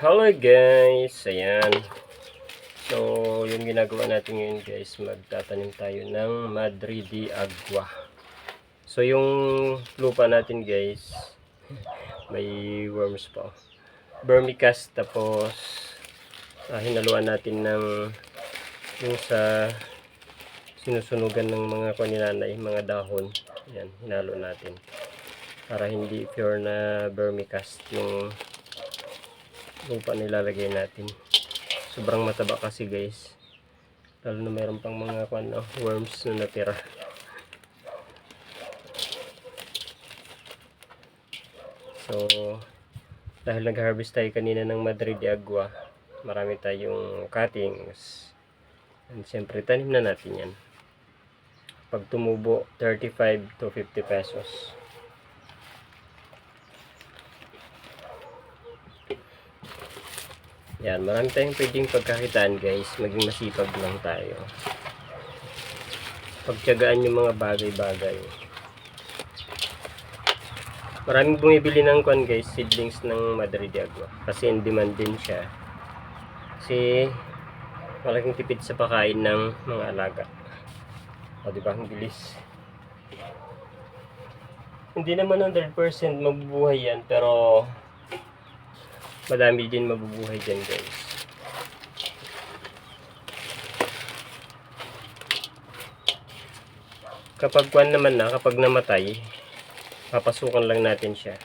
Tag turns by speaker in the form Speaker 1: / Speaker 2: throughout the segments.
Speaker 1: Hello guys! Ayan. So, yung ginagawa natin ngayon guys, magtatanim tayo ng Madre de Agua. So, yung lupa natin guys, may worms pa. Vermicast, tapos ah, hinaluan natin ng yung sa sinusunugan ng mga kuninanay, mga dahon. Ayan, hinalo natin. Para hindi pure na vermicast yung lupa nilalagay natin. Sobrang mataba kasi guys. Lalo na mayroon pang mga kwan, worms na natira. So, dahil nag-harvest tayo kanina ng Madrid de Agua, marami tayong cuttings. And siyempre, tanim na natin yan. Pag tumubo, 35 to 50 pesos. Yan, marami tayong pwedeng pagkakitaan guys. Maging masipag lang tayo. Pagtyagaan yung mga bagay-bagay. Maraming bumibili ng kwan guys, seedlings ng Madre de Agua. Kasi in demand din siya. Kasi malaking tipid sa pakain ng mga alaga. O di ba ang bilis. Hindi naman 100% mabubuhay yan, pero madami din mabubuhay dyan guys. Kapag kwan naman na, kapag namatay, papasukan lang natin siya.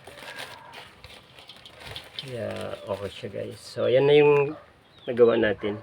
Speaker 1: Kaya okay siya guys. So ayan na yung nagawa natin.